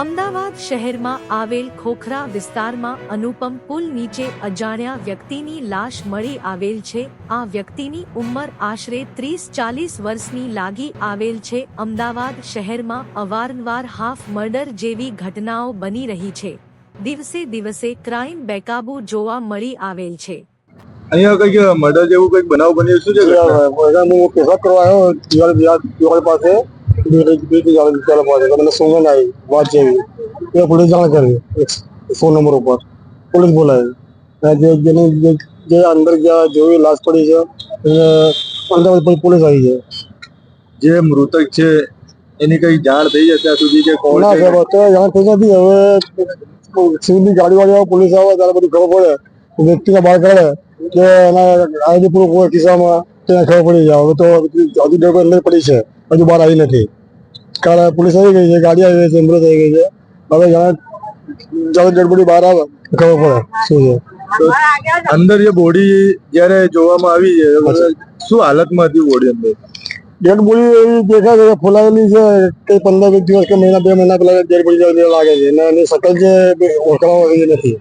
અમદાવાદ શહેરમાં આવેલ ખોખરા વિસ્તારમાં અનુપમ પુલ નીચે અજાણ્યા વ્યક્તિની લાશ મળી આવેલ છે. આ વ્યક્તિની ઉંમર આશરે ત્રીસ ચાલીસ વર્ષની લાગી આવેલ છે. અમદાવાદ શહેરમાં અવારનવાર હાફ મર્ડર જેવી ઘટનાઓ બની રહી છે. દિવસે દિવસે ક્રાઇમ બેકાબુ જોવા મળી આવેલ છે. અહીંયા કંઈક મર્ડર જેવું કંઈક બનાવ બન્યો શું છે હું કરવા આવ્યો દિવાળી દિવાળી મને સુગંધ આવી વાત જેવી એ પોલીસ જાણ કરી સો નંબર ઉપર પોલીસ બોલાવી જે જેની જે- અંદર જોયું લાશ પડી છે અંદર પછી પોલીસ આવી છે જે મૃતક છે એની કઈ જાણ થઈ છે ત્યાં સુધી કે કોણ ના સાહેબ અત્યારે જાણ થઈ નથી હવે સિવિલની ગાડી વાળી આવે પોલીસ આવે ત્યારે બધું ખબર પડે વ્યક્તિને બહાર કાઢે કે એના આઈડી પ્રૂફ હોય ખિસ્સામાં તેને ખબર પડી જાય હવે તો હજુ ડેટ પડી છે હજુ બહાર આવી નથી કારણ પોલીસ આવી ગઈ છે ગાડી આવી ગઈ છે એમ્બ્યુલન્સ આવી ગઈ છે. હવે જાણે જ્યારે ડેડ બહાર આવે. ખબર પડે શું છે? અંદર જે બોડી જયારે જોવામાં આવી છે શું હાલતમાં હતી બોડી અંદર? ડેડ બોડી એવી દેખાય છે કે છે કઈ પંદર વીસ દિવસ કે મહિના બે મહિના પહેલા ડેડ બોડી લાગે છે. અને એની શકલ જે ઓળખવામાં આવી નથી.